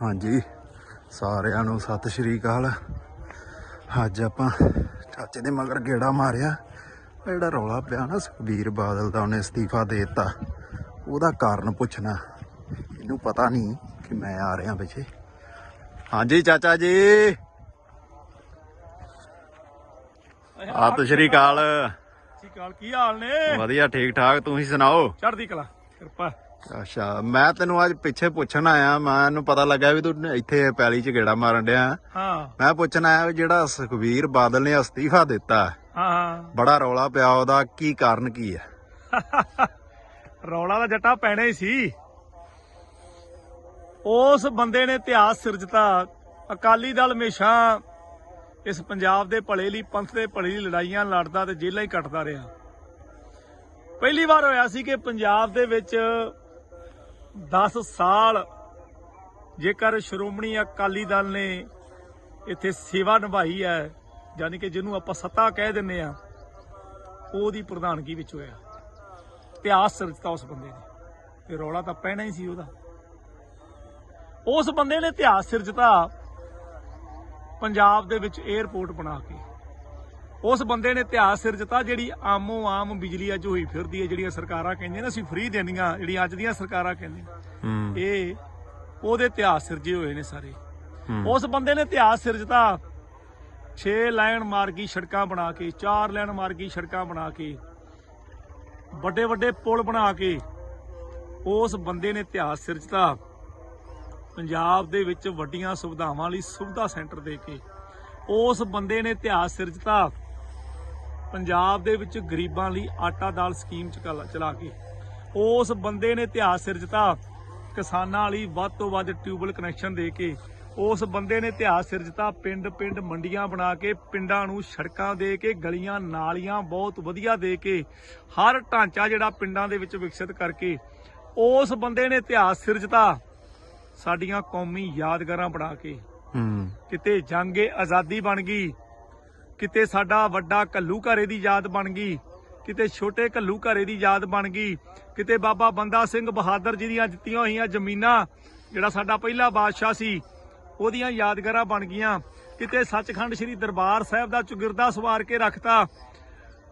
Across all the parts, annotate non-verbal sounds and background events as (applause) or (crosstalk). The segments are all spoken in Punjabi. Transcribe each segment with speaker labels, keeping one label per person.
Speaker 1: ਹਾਂਜੀ ਸਾਰਿਆਂ ਨੂੰ ਸਤਿ ਸ਼੍ਰੀ ਅਕਾਲ। ਅੱਜ ਆਪਾਂ ਚਾਚੇ ਦੇ ਮਗਰ ਗੇੜਾ ਮਾਰਿਆ। ਜਿਹੜਾ ਰੌਲਾ ਪਿਆ ਨਾ ਸੁਖਬੀਰ ਬਾਦਲ ਦਾ ਉਹਨੇ ਅਸਤੀਫਾ ਦੇ ਦਿੱਤਾ। ਉਹਦਾ ਕਾਰਨ ਪੁੱਛਣਾ। ਇਹਨੂੰ ਪਤਾ ਨਹੀਂ ਕਿ ਮੈਂ ਆ ਰਿਹਾ ਪਿੱਛੇ। ਹਾਂਜੀ ਚਾਚਾ ਜੀ। ਸਤਿ ਸ਼੍ਰੀ ਅਕਾਲ।
Speaker 2: ਸਤਿ ਅਕਾਲ ਕੀ ਹਾਲ ਨੇ?
Speaker 1: ਵਧੀਆ ਠੀਕ ਠਾਕ ਤੁਸੀਂ ਸੁਣਾਓ?
Speaker 2: ਚੜ੍ਹਦੀ ਕਲਾ ਕਿਰਪਾ।
Speaker 1: ਅੱਛਾ ਮੈਂ ਤੈਨੂੰ ਅੱਜ ਪਿੱਛੇ ਪੁੱਛਣ ਆਇਆ ਮੈਨੂੰ ਪਤਾ ਲੱਗਾ ਵੀ ਤੂੰ ਇੱਥੇ ਪੈਲੀ 'ਚ ਗੇੜਾ ਮਾਰਨ ਡਿਆ।
Speaker 2: ਹਾਂ।
Speaker 1: ਮੈਂ ਪੁੱਛਣ ਆਇਆ ਵੀ ਜਿਹੜਾ ਸੁਖਬੀਰ ਬਾਦਲ ਨੇ ਅਸਤੀਫਾ ਦਿੱਤਾ
Speaker 2: ਹਾਂ ਹਾਂ
Speaker 1: ਬੜਾ ਰੌਲਾ ਪਿਆ ਉਹਦਾ ਕੀ ਕਾਰਨ ਕੀ ਹੈ? (laughs)
Speaker 2: ਰੌਲਾ ਦਾ ਜੱਟਾ ਪੈਣਾ ਹੀ ਸੀ। ਉਸ ਬੰਦੇ ਨੇ ਇਤਿਹਾਸ ਸਿਰਜਤਾ। ਅਕਾਲੀ ਦਲ ਹਮੇਸ਼ਾ ਇਸ ਪੰਜਾਬ ਦੇ ਭਲੇ ਲਈ ਪੰਥ ਦੇ ਭਲੇ ਲਈ ਲੜਾਈਆਂ ਲੜਦਾ ਤੇ ਜੇਲ੍ਹਾਂ ਹੀ ਕੱਟਦਾ ਰਿਹਾ। ਪਹਿਲੀ ਵਾਰ ਹੋਇਆ ਸੀ ਕਿ ਪੰਜਾਬ ਦੇ ਵਿੱਚ 10 ਸਾਲ ਜੇਕਰ ਸ਼੍ਰੋਮਣੀ ਅਕਾਲੀ ਦਲ ਨੇ ਇੱਥੇ ਸੇਵਾ ਨਿਭਾਈ ਹੈ, ਯਾਨੀ ਕਿ ਜਿਹਨੂੰ ਆਪਾਂ ਸੱਤਾ ਕਹਿ ਦਿੰਨੇ ਆ ਉਹਦੀ ਪ੍ਰਧਾਨਗੀ ਵਿੱਚ ਹੋਇਆ। ਇਤਿਹਾਸ ਸਿਰਜਤਾ ਉਸ ਬੰਦੇ ਨੇ, ਤੇ ਰੌਲਾ ਤਾਂ ਪੈਣਾ ਹੀ ਸੀ ਉਹਦਾ। ਉਸ ਬੰਦੇ ਨੇ ਇਤਿਹਾਸ ਸਿਰਜਤਾ ਪੰਜਾਬ ਦੇ ਵਿੱਚ 에ਅਰਪੋਰਟ ਬਣਾ ਕੇ। ਉਸ ਬੰਦੇ ਨੇ ਇਤਿਹਾਸ ਸਿਰਜਤਾ ਜਿਹੜੀ ਆਮੋ ਆਮ ਬਿਜਲੀ ਅੱਜ ਹੋਈ ਫਿਰਦੀ ਹੈ ਜਿਹੜੀਆਂ ਸਰਕਾਰਾਂ ਕਹਿੰਦੀਆਂ ਨੇ ਅਸੀਂ ਫ੍ਰੀ ਦੇਣੀਆਂ ਜਿਹੜੀਆਂ ਅੱਜ ਦੀਆਂ ਸਰਕਾਰਾਂ ਕਹਿੰਦੀਆਂ। ਇਹ ਉਹਦੇ ਇਤਿਹਾਸ ਸਿਰਜੇ ਹੋਏ ਨੇ ਸਾਰੇ। ਉਸ ਬੰਦੇ ਨੇ ਇਤਿਹਾਸ ਸਿਰਜਤਾ 6 ਲਾਈਨ ਮਾਰਗੀ ਸੜਕਾਂ ਬਣਾ ਕੇ 4 ਲਾਈਨ ਮਾਰਗੀ ਸੜਕਾਂ ਬਣਾ ਕੇ ਵੱਡੇ ਵੱਡੇ ਪੁਲ ਬਣਾ ਕੇ ਉਸ ਬੰਦੇ ਨੇ ਇਤਿਹਾਸ ਸਿਰਜਤਾ ਪੰਜਾਬ ਦੇ ਵਿੱਚ ਵੱਡੀਆਂ ਸੁਵਿਧਾਵਾਂ ਲਈ ਸੁਵਿਧਾ ਸੈਂਟਰ ਦੇ ਕੇ ਉਸ ਬੰਦੇ ਨੇ ਇਤਿਹਾਸ ਸਿਰਜਤਾ ਪੰਜਾਬ ਦੇ ਵਿੱਚ ਗਰੀਬਾਂ ਲਈ ਆਟਾ ਦਾਲ ਸਕੀਮ ਚਲਾ ਕੇ। ਉਸ ਬੰਦੇ ਨੇ ਇਤਿਹਾਸ ਸਿਰਜਤਾ ਕਿਸਾਨਾਂ ਲਈ ਵੱਧ ਤੋਂ ਵੱਧ ਟਿਊਬਲ ਕਨੈਕਸ਼ਨ ਦੇ ਕੇ ਉਸ ਬੰਦੇ ਨੇ ਇਤਿਹਾਸ ਸਿਰਜਤਾ ਪਿੰਡ ਪਿੰਡ ਮੰਡੀਆਂ ਬਣਾ ਕੇ ਪਿੰਡਾਂ ਨੂੰ ਸੜਕਾਂ ਦੇ ਕੇ ਗਲੀਆਂ ਨਾਲੀਆਂ ਬਹੁਤ ਵਧੀਆ ਦੇ ਕੇ ਹਰ ਢਾਂਚਾ ਜਿਹੜਾ ਪਿੰਡਾਂ ਦੇ ਵਿੱਚ ਵਿਕਸਿਤ ਕਰਕੇ ਉਸ ਬੰਦੇ ਨੇ ਇਤਿਹਾਸ ਸਿਰਜਤਾ ਸਾਡੀਆਂ ਕੌਮੀ ਯਾਦਗਾਰਾਂ ਬਣਾ ਕੇ।
Speaker 1: ਹੂੰ।
Speaker 2: ਕਿਤੇ ਜੰਗੇ ਆਜ਼ਾਦੀ ਬਣ ਗਈ। ਕਿਤੇ ਸਾਡਾ ਵੱਡਾ ਕੱਲੂ ਘਰੇ ਦੀ ਯਾਦ ਬਣ ਗਈ, ਕਿਤੇ ਛੋਟੇ ਕੱਲੂ ਘਰੇ ਦੀ ਯਾਦ ਬਣ ਗਈ, ਕਿਤੇ ਬਾਬਾ ਬੰਦਾ ਸਿੰਘ ਬਹਾਦਰ ਜੀ ਦੀਆਂ ਦਿੱਤੀਆਂ ਹੋਈਆਂ ਜ਼ਮੀਨਾਂ, ਜਿਹੜਾ ਸਾਡਾ ਪਹਿਲਾ ਬਾਦਸ਼ਾਹ ਸੀ, ਉਹਦੀਆਂ ਯਾਦਗਾਰਾਂ ਬਣ ਗਈਆਂ। ਕਿਤੇ ਸੱਚਖੰਡ ਸ੍ਰੀ ਦਰਬਾਰ ਸਾਹਿਬ ਦਾ ਚੁਗਿਰਦਾ ਸਵਾਰ ਕੇ ਰੱਖਤਾ।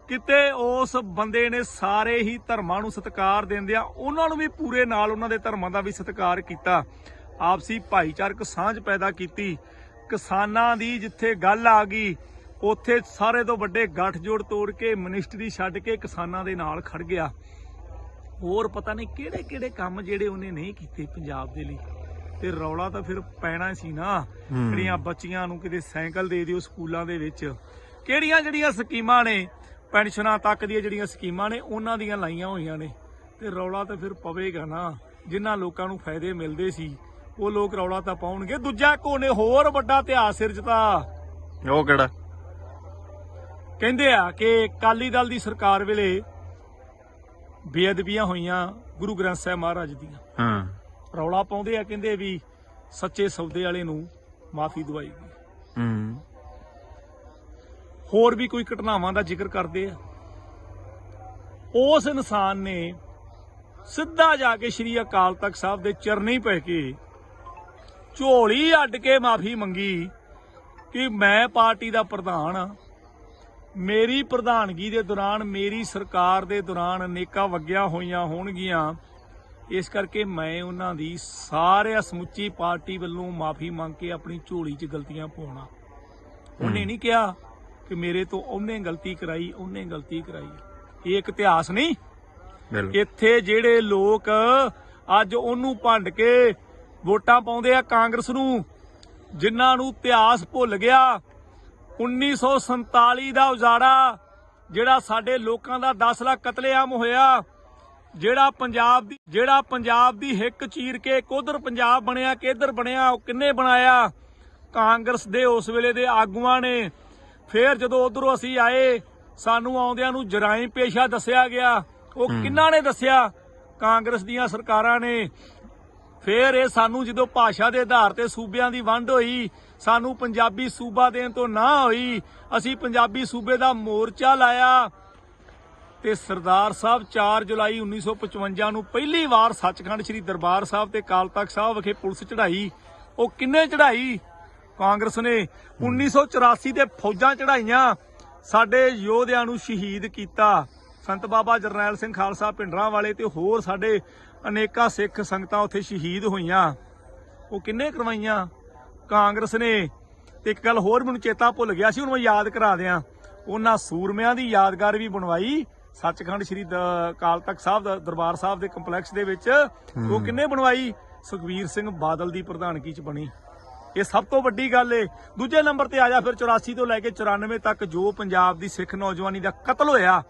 Speaker 2: ਕਿਤੇ ਉਸ ਬੰਦੇ ਨੇ ਸਾਰੇ ਹੀ ਧਰਮਾਂ ਨੂੰ ਸਤਿਕਾਰ ਦਿੰਦਿਆਂ ਉਹਨਾਂ ਨੂੰ ਵੀ ਪੂਰੇ ਨਾਲ ਉਹਨਾਂ ਦੇ ਧਰਮਾਂ ਦਾ ਵੀ ਸਤਿਕਾਰ ਕੀਤਾ। ਆਪਸੀ ਭਾਈਚਾਰਕ ਸਾਂਝ ਪੈਦਾ ਕੀਤੀ। ਕਿਸਾਨਾਂ ਦੀ ਜਿੱਥੇ ਗੱਲ ਆ ਗਈ ਉੱਥੇ ਸਾਰੇ ਤੋਂ ਵੱਡੇ ਗੱਠਜੋੜ ਤੋੜ ਕੇ ਮਿਨਿਸਟਰੀ ਛੱਡ ਕੇ ਕਿਸਾਨਾਂ ਦੇ ਨਾਲ ਖੜ ਗਿਆ। ਹੋਰ ਪਤਾ ਨਹੀਂ ਕਿਹੜੇ ਕਿਹੜੇ ਕੰਮ ਜਿਹੜੇ ਉਹਨੇ ਨਹੀਂ ਕੀਤੇ ਪੰਜਾਬ ਦੇ ਲਈ। ਤੇ ਰੌਲਾ ਤਾਂ ਫਿਰ ਪੈਣਾ ਸੀ ਨਾ। ਜਿਹੜੀਆਂ ਬੱਚੀਆਂ ਨੂੰ ਕਿਤੇ ਸਾਈਕਲ ਦੇ ਦਿਓ ਸਕੂਲਾਂ ਦੇ ਵਿੱਚ। ਕਿਹੜੀਆਂ ਜਿਹੜੀਆਂ ਸਕੀਮਾਂ ਨੇ ਪੈਨਸ਼ਨਾਂ ਤੱਕ ਦੀਆਂ ਜਿਹੜੀਆਂ ਸਕੀਮਾਂ ਨੇ ਉਹਨਾਂ ਦੀਆਂ ਲਾਈਆਂ ਹੋਈਆਂ ਨੇ। ਤੇ ਰੌਲਾ ਤਾਂ ਫਿਰ ਪਵੇਗਾ ਨਾ। ਜਿਨ੍ਹਾਂ ਲੋਕਾਂ ਨੂੰ ਫਾਇਦੇ ਮਿਲਦੇ ਸੀ ਉਹ ਲੋਕ ਰੌਲਾ ਤਾਂ ਪਾਉਣਗੇ। ਦੂਜਾ ਕੋਨੇ ਹੋਰ ਵੱਡਾ ਇਤਿਹਾਸ ਸਿਰਜਤਾ।
Speaker 1: ਉਹ ਕਿਹੜਾ?
Speaker 2: ਕਹਿੰਦੇ ਆ ਕਿ ਅਕਾਲੀ ਦਲ ਦੀ ਸਰਕਾਰ ਵੇਲੇ ਬੇਅਦਬੀਆਂ ਹੋਈਆਂ ਗੁਰੂ ਗ੍ਰੰਥ ਸਾਹਿਬ ਮਹਾਰਾਜ ਦੀਆਂ।
Speaker 1: ਹਾਂ।
Speaker 2: ਰੌਲਾ ਪਾਉਂਦੇ ਆ ਕਹਿੰਦੇ ਵੀ ਸੱਚੇ ਸੌਦੇ ਵਾਲੇ ਨੂੰ ਮਾਫੀ ਦਵਾਈ ਗਈ।
Speaker 1: ਹੂੰ।
Speaker 2: ਹੋਰ ਵੀ ਕੋਈ ਘਟਨਾਵਾਂ ਦਾ ਜ਼ਿਕਰ ਕਰਦੇ ਆ। ਉਸ ਇਨਸਾਨ ਨੇ ਸਿੱਧਾ ਜਾ ਕੇ ਸ਼੍ਰੀ ਅਕਾਲ ਤਖਤ ਸਾਹਿਬ ਦੇ ਚਰਨੀ ਪੈ ਕੇ ਝੋਲੀ ਅੱਡ ਕੇ ਮਾਫੀ ਮੰਗੀ ਕਿ ਮੈਂ ਪਾਰਟੀ ਦਾ ਪ੍ਰਧਾਨ ਆ ਮੇਰੀ ਪ੍ਰਧਾਨਗੀ ਦੇ ਦੌਰਾਨ ਮੇਰੀ ਸਰਕਾਰ ਦੇ ਦੌਰਾਨ ਅਨੇਕਾਂ ਵਗੀਆਂ ਹੋਈਆਂ ਹੋਣਗੀਆਂ। ਇਸ ਕਰਕੇ ਮੈਂ ਉਹਨਾਂ ਦੀ ਸਾਰੇ ਸਮੁੱਚੀ ਪਾਰਟੀ ਵੱਲੋਂ ਮਾਫੀ ਮੰਗ ਕੇ ਆਪਣੀ ਝੋਲੀ 'ਚ ਗਲਤੀਆਂ ਪਾਉਣਾ। ਉਹਨੇ ਨਹੀਂ ਕਿਹਾ ਕਿ ਮੇਰੇ ਤੋਂ ਉਹਨੇ ਗਲਤੀ ਕਰਾਈ ਉਹਨੇ ਗਲਤੀ ਕਰਾਈ। ਇਹ ਇੱਕ ਇਤਿਹਾਸ ਨਹੀਂ। ਇੱਥੇ ਜਿਹੜੇ ਲੋਕ ਅੱਜ ਉਹਨੂੰ ਭੰਡ ਕੇ ਵੋਟਾਂ ਪਾਉਂਦੇ ਆ ਕਾਂਗਰਸ ਨੂੰ ਜਿਨ੍ਹਾਂ ਨੂੰ ਇਤਿਹਾਸ ਭੁੱਲ ਗਿਆ 1947 ਦਾ ਉਜਾੜਾ ਜਿਹੜਾ ਸਾਡੇ ਲੋਕਾਂ ਦਾ 10 ਲੱਖ ਕਤਲੇਆਮ ਹੋਇਆ ਜਿਹੜਾ ਪੰਜਾਬ ਦੀ ਜਿਹੜਾ ਪੰਜਾਬ ਦੀ ਹਿੱਕ ਚੀਰ ਕੇ ਕੋਧਰ ਪੰਜਾਬ ਬਣਿਆ ਕਿੱਧਰ ਬਣਿਆ ਉਹ ਕਿੰਨੇ ਬਣਾਇਆ? ਕਾਂਗਰਸ ਦੇ ਉਸ ਵੇਲੇ ਦੇ ਆਗੂਆਂ ਨੇ। ਫੇਰ ਜਦੋਂ ਉਧਰੋਂ ਅਸੀਂ ਆਏ ਸਾਨੂੰ ਆਉਂਦਿਆਂ ਨੂੰ ਜਰਾਇਮ ਪੇਸ਼ਾ ਦੱਸਿਆ ਗਿਆ। ਉਹ ਕਿੰਨਾਂ ਨੇ ਦੱਸਿਆ? ਕਾਂਗਰਸ ਦੀਆਂ ਸਰਕਾਰਾਂ ਨੇ। ਫੇਰ ਇਹ ਸਾਨੂੰ ਜਦੋਂ ਭਾਸ਼ਾ ਦੇ ਆਧਾਰ ਤੇ ਸੂਬਿਆਂ ਦੀ ਵੰਡ ਹੋਈ, ਸਾਨੂੰ ਪੰਜਾਬੀ ਸੂਬਾ ਦੇਣ ਤੋਂ ਨਾ ਹੋਈ, ਅਸੀਂ ਪੰਜਾਬੀ ਸੂਬੇ ਦਾ ਮੋਰਚਾ ਲਾਇਆ ਤੇ ਸਰਦਾਰ ਸਾਹਿਬ 4 ਜੁਲਾਈ 1955 ਨੂੰ ਪਹਿਲੀ ਵਾਰ ਸੱਚਖੰਡ ਸ੍ਰੀ ਦਰਬਾਰ ਸਾਹਿਬ ਤੇ ਅਕਾਲ ਤਖਤ ਸਾਹਿਬ ਵਿਖੇ ਪੁਲਿਸ ਚੜਾਈ ਉਹ ਕਿੰਨੇ ਚੜਾਈ ਕਾਂਗਰਸ ਨੇ 1984 ਦੇ ਫੌਜਾਂ ਚੜਾਈਆਂ ਸਾਡੇ ਯੋਧਿਆਂ ਨੂੰ ਸ਼ਹੀਦ ਕੀਤਾ। ਸੰਤ ਬਾਬਾ ਜਰਨੈਲ ਸਿੰਘ ਖਾਲਸਾ ਪਿੰਡਰਾਂ ਵਾਲੇ ਤੇ ਹੋਰ ਸਾਡੇ ਅਨੇਕਾਂ ਸਿੱਖ ਸੰਗਤਾਂ ਉੱਥੇ ਸ਼ਹੀਦ ਹੋਈਆਂ। ਉਹ ਕਿੰਨੇ ਕਰਵਾਈਆਂ? ਕਾਂਗਰਸ ਨੇ ਤੇ ਇੱਕ ਗੱਲ ਹੋਰ ਮੈਨੂੰ ਚੇਤਾ ਭੁੱਲ ਗਿਆ ਸੀ ਉਹਨੂੰ ਮੈਂ ਯਾਦ ਕਰਾ ਦਿਆਂ। ਉਹਨਾਂ ਸੂਰਮਿਆਂ ਦੀ ਯਾਦਗਾਰ ਵੀ ਬਣਵਾਈ। ਸੱਚਖੰਡ ਸ੍ਰੀ ਅਕਾਲ ਤਖਤ ਸਾਹਿਬ ਦਾ ਦਰਬਾਰ ਸਾਹਿਬ ਦੇ ਕੰਪਲੈਕਸ ਦੇ ਵਿੱਚ ਉਹ ਕਿੰਨੇ ਬਣਵਾਈ? ਸੁਖਬੀਰ ਸਿੰਘ ਬਾਦਲ ਦੀ ਪ੍ਰਧਾਨਗੀ ਚ ਬਣੀ। ਇਹ ਸਭ ਤੋਂ ਵੱਡੀ ਗੱਲ ਏ। ਦੂਜੇ ਨੰਬਰ ਤੇ ਆ ਜਾ ਫਿਰ 84 ਤੋਂ ਲੈ ਕੇ 94 ਤੱਕ ਜੋ ਪੰਜਾਬ ਦੀ ਸਿੱਖ ਨੌਜਵਾਨੀ ਦਾ ਕਤਲ ਹੋਇਆ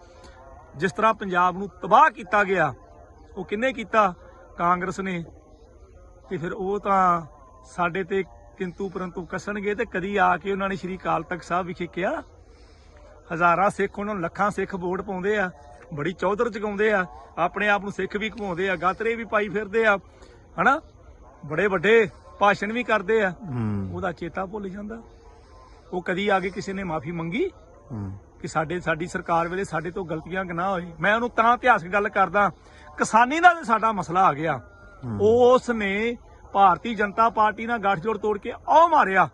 Speaker 2: ਜਿਸ ਤਰ੍ਹਾਂ ਪੰਜਾਬ ਨੂੰ ਤਬਾਹ ਕੀਤਾ ਗਿਆ। ਉਹ ਕਿੰਨੇ ਕੀਤਾ? ਕਾਂਗਰਸ ਨੇ। ਤੇ ਫਿਰ ਉਹ ਤਾਂ ਸਾਡੇ ਤੇ ਕਿੰਤੂ ਪਰੰਤੂ ਕੱਸਣਗੇ ਤੇ ਕਦੀ ਆ ਕੇ ਉਹਨਾਂ ਨੇ ਸ਼੍ਰੀ ਅਕਾਲ ਤਖਤ ਸਾਹਿਬ ਵਿਖੇ ਕਿਹਾ ਹਜ਼ਾਰਾਂ ਸਿੱਖ ਉਹਨਾਂ ਨੂੰ ਲੱਖਾਂ ਸਿੱਖ ਵੋਟ ਪਾਉਂਦੇ ਆ ਬੜੀ ਚੌਧਰ ਚਗਾਉਂਦੇ ਆ ਆਪਣੇ ਆਪ ਨੂੰ ਸਿੱਖ ਵੀ ਘਮਾਉਂਦੇ ਆ ਗਾਤਰੇ ਵੀ ਪਾਈ ਫਿਰਦੇ ਆ ਹਨਾ? ਬੜੇ ਵੱਡੇ ਭਾਸ਼ਣ ਵੀ ਕਰਦੇ ਆ। ਉਹਦਾ ਚੇਤਾ ਭੁੱਲ ਜਾਂਦਾ। ਉਹ ਕਦੀ ਆ ਕੇ ਕਿਸੇ ਨੇ ਮਾਫੀ ਮੰਗੀ? ਕਿ ਸਾਡੇ ਸਾਡੀ ਸਰਕਾਰ ਵੇਲੇ ਸਾਡੇ ਤੋਂ ਗਲਤੀਆਂ ਨਾ ਹੋਈ। ਮੈਂ ਉਹਨੂੰ ਤਾਂ ਇਤਿਹਾਸਕ ਗੱਲ ਕਰਦਾ ਕਿਸਾਨੀ ਦਾ ਵੀ ਸਾਡਾ ਮਸਲਾ ਆ ਗਿਆ। ਉਸ ਨੇ ਭਾਰਤੀ ਜਨਤਾ ਪਾਰਟੀ ਨਾਲ ਗੱਠਜੋੜ ਤੋੜ ਕੇ ਆਹ ਮਾਰਿਆ।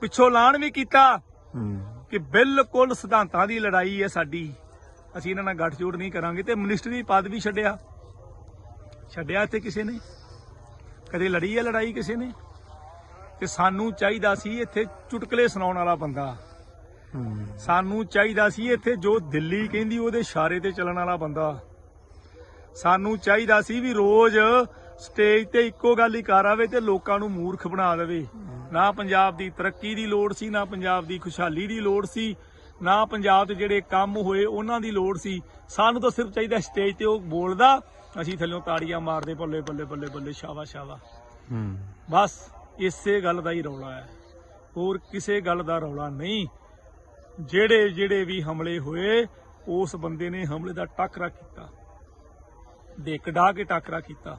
Speaker 2: ਪਿੱਛੋਂ ਐਲਾਨ ਵੀ ਕੀਤਾ ਕਿ ਬਿਲਕੁਲ ਸਿਧਾਂਤਾਂ ਦੀ ਲੜਾਈ ਹੈ ਸਾਡੀ। ਅਸੀਂ ਇਹਨਾਂ ਨਾਲ ਗੱਠਜੋੜ ਨਹੀਂ ਕਰਾਂਗੇ ਤੇ ਮਿਨਿਸਟਰੀ ਪਦ ਵੀ ਛੱਡਿਆ। ਛੱਡਿਆ ਇੱਥੇ ਕਿਸੇ ਨੇ? ਕਦੇ ਲੜੀ ਹੈ ਲੜਾਈ ਕਿਸੇ ਨੇ? ਤੇ ਸਾਨੂੰ ਚਾਹੀਦਾ ਸੀ ਇੱਥੇ ਚੁਟਕਲੇ ਸੁਣਾਉਣ ਵਾਲਾ ਬੰਦਾ। ਸਾਨੂੰ ਚਾਹੀਦਾ ਸੀ ਇੱਥੇ ਜੋ ਦਿੱਲੀ ਕਹਿੰਦੀ ਉਹਦੇ ਇਸ਼ਾਰੇ ਤੇ ਚੱਲਣ ਵਾਲਾ ਬੰਦਾ। ਸਾਨੂੰ ਚਾਹੀਦਾ ਸੀ ਵੀ ਰੋਜ਼ ਸਟੇਜ ਤੇ ਇੱਕੋ ਗੱਲ ਹੀ ਕਰ ਆਵੇ ਤੇ ਲੋਕਾਂ ਨੂੰ ਮੂਰਖ ਬਣਾ ਦੇਵੇ। ਨਾ ਪੰਜਾਬ ਦੀ ਤਰੱਕੀ ਦੀ ਲੋੜ ਸੀ ਨਾ ਪੰਜਾਬ ਦੀ ਖੁਸ਼ਹਾਲੀ ਦੀ ਲੋੜ ਸੀ ਨਾ ਪੰਜਾਬ 'ਚ ਜਿਹੜੇ ਕੰਮ ਹੋਏ ਉਹਨਾਂ ਦੀ ਲੋੜ ਸੀ। ਸਾਨੂੰ ਤਾਂ ਸਿਰਫ ਚਾਹੀਦਾ ਸਟੇਜ ਤੇ ਉਹ ਬੋਲਦਾ ਅਸੀਂ ਥੱਲੋਂ ਤਾੜੀਆਂ ਮਾਰਦੇ ਬੱਲੇ ਬੱਲੇ ਬੱਲੇ ਬੱਲੇ ਸ਼ਾਵਾ ਸ਼ਾਵਾ
Speaker 1: ਹੂੰ।
Speaker 2: ਬਸ ਇਸੇ ਗੱਲ ਦਾ ਹੀ ਰੌਲਾ ਹੈ। ਹੋਰ ਕਿਸੇ ਗੱਲ ਦਾ ਰੌਲਾ ਨਹੀਂ। ਜਿਹੜੇ ਜਿਹੜੇ ਵੀ ਹਮਲੇ ਹੋਏ ਉਸ ਬੰਦੇ ਨੇ ਹਮਲੇ ਦਾ ਟੱਕਰਾ ਕੀਤਾ। ਡੇਕ ਡਾ ਕੇ ਟਾਕਰਾ ਕੀਤਾ।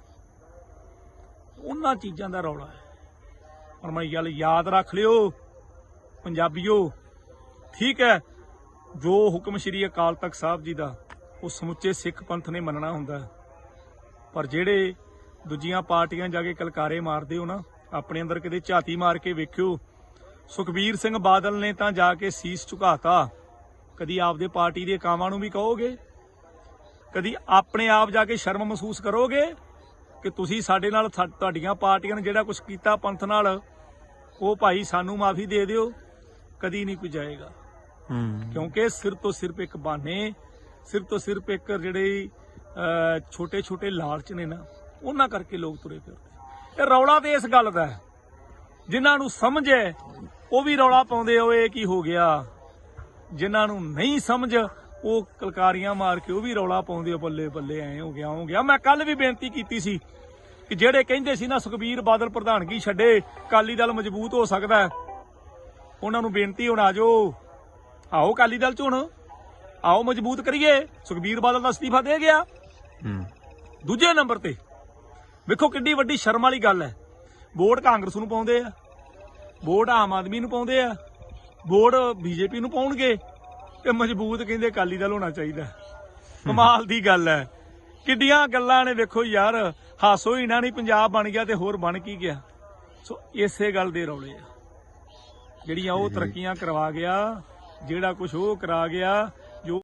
Speaker 2: ਉਹਨਾਂ ਚੀਜ਼ਾਂ ਦਾ ਰੌਲਾ ਹੈ। ਹੁਣ ਮੈਂ ਗੱਲ ਯਾਦ ਰੱਖ ਲਿਓ, ਪੰਜਾਬੀਓ। ਠੀਕ ਹੈ, ਜੋ ਹੁਕਮ ਸ੍ਰੀ ਅਕਾਲ ਤਖਤ ਸਾਹਿਬ ਜੀ ਦਾ, ਉਹ ਸਮੁੱਚੇ ਸਿੱਖ ਪੰਥ ਨੇ ਮੰਨਣਾ ਹੁੰਦਾ ਪਰ ਜਿਹੜੇ ਦੂਜੀਆਂ ਪਾਰਟੀਆਂ ਜਾ ਕੇ ਕਲਕਾਰੇ ਮਾਰਦੇ ਹੋ ਨਾ, ਆਪਣੇ ਅੰਦਰ ਕਿਤੇ ਝਾਤੀ ਮਾਰ ਕੇ ਵੇਖਿਓ, ਸੁਖਬੀਰ ਸਿੰਘ ਬਾਦਲ ਨੇ ਤਾਂ ਜਾ ਕੇ ਸੀਸ ਝੁਕਾਤਾ। ਕਦੀ ਆਪਦੇ ਪਾਰਟੀ ਦੇ ਕਾਵਾਂ ਨੂੰ ਵੀ ਕਹੋਗੇ? ਕਦੀ ਆਪਣੇ ਆਪ ਜਾ ਕੇ ਸ਼ਰਮ ਮਹਿਸੂਸ ਕਰੋਗੇ ਕਿ ਤੁਸੀਂ ਸਾਡੇ ਨਾਲ ਤੁਹਾਡੀਆਂ ਪਾਰਟੀਆਂ ਨੇ ਜਿਹੜਾ ਕੁਝ ਕੀਤਾ ਪੰਥ ਨਾਲ ਉਹ ਭਾਈ ਸਾਨੂੰ ਮਾਫੀ ਦੇ ਦਿਓ ਕਦੀ ਨਹੀਂ ਕੋਈ ਜਾਏਗਾ। ਕਿਉਂਕਿ ਸਿਰ ਤੋਂ ਸਿਰਫ ਇੱਕ ਬਾਨੇ ਸਿਰ ਤੋਂ ਸਿਰਫ ਇੱਕ ਜਿਹੜੇ ਛੋਟੇ ਛੋਟੇ ਲਾਲਚ ਨੇ ਨਾ ਉਹਨਾਂ ਕਰਕੇ ਲੋਕ ਤੁਰੇ ਫਿਰਦੇ। ਇਹ ਰੌਲਾ ਤੇ ਇਸ ਗੱਲ ਦਾ ਹੈ। ਜਿਨ੍ਹਾਂ ਨੂੰ ਸਮਝ ਹੈ ਉਹ ਵੀ ਰੌਲਾ ਪਾਉਂਦੇ ਹੋਏ ਕੀ ਹੋ ਗਿਆ? ਜਿਨ੍ਹਾਂ ਨੂੰ ਨਹੀਂ ਸਮਝ ਉਹ ਕਲਕਾਰੀਆਂ ਮਾਰ ਕੇ ਉਹ ਵੀ ਰੌਲਾ ਪਾਉਂਦੇ ਆ, ਬੱਲੇ ਬੱਲੇ ਐ ਹੋ ਗਿਆ ਹੋ ਗਿਆ। ਮੈਂ ਕੱਲ ਵੀ ਬੇਨਤੀ ਕੀਤੀ ਸੀ ਕਿ ਜਿਹੜੇ ਕਹਿੰਦੇ ਸੀ ਨਾ ਸੁਖਬੀਰ ਬਾਦਲ ਪ੍ਰਧਾਨਗੀ ਛੱਡੇ ਕਾਲੀ ਦਲ ਮਜ਼ਬੂਤ ਹੋ ਸਕਦਾ ਉਹਨਾਂ ਨੂੰ ਬੇਨਤੀ ਹੁਣ ਆ ਜਾਓ। ਆਓ ਕਾਲੀ ਦਲ ਚ ਹੁਣ। ਆਓ ਮਜ਼ਬੂਤ ਕਰੀਏ। ਸੁਖਬੀਰ ਬਾਦਲ ਦਾ ਅਸਤੀਫਾ ਦੇ ਗਿਆ।
Speaker 1: ਹੂੰ।
Speaker 2: ਦੂਜੇ ਨੰਬਰ ਤੇ ਵੇਖੋ ਕਿੰਨੀ ਵੱਡੀ ਸ਼ਰਮ ਵਾਲੀ ਗੱਲ ਹੈ। ਵੋਟ ਕਾਂਗਰਸ ਨੂੰ ਪਾਉਂਦੇ ਆ ਵੋਟ ਆਮ ਆਦਮੀ ਨੂੰ ਪਾਉਂਦੇ ਆ ਵੋਟ ਬੀਜੇਪੀ ਨੂੰ ਪਾਉਣਗੇ। ਤੇ ਮਜ਼ਬੂਤ ਕਹਿੰਦੇ ਅਕਾਲੀ ਦਲ ਹੋਣਾ ਚਾਹੀਦਾ। ਕਮਾਲ ਦੀ ਗੱਲ ਹੈ। ਕਿੱਡੀਆਂ ਗੱਲਾਂ ਨੇ ਵੇਖੋ ਯਾਰ ਹਾਸੋ ਹੀ ਨਾ ਨਹੀਂ ਪੰਜਾਬ ਬਣ ਗਿਆ ਤੇ ਹੋਰ ਬਣ ਕੀ ਗਿਆ। ਸੋ ਇਸੇ ਗੱਲ ਦੇ ਰੌਲੇ ਆ। ਜਿਹੜੀਆਂ ਉਹ ਤਰੱਕੀਆਂ ਕਰਵਾ ਗਿਆ ਜਿਹੜਾ ਕੁਝ ਉਹ ਕਰਾ ਗਿਆ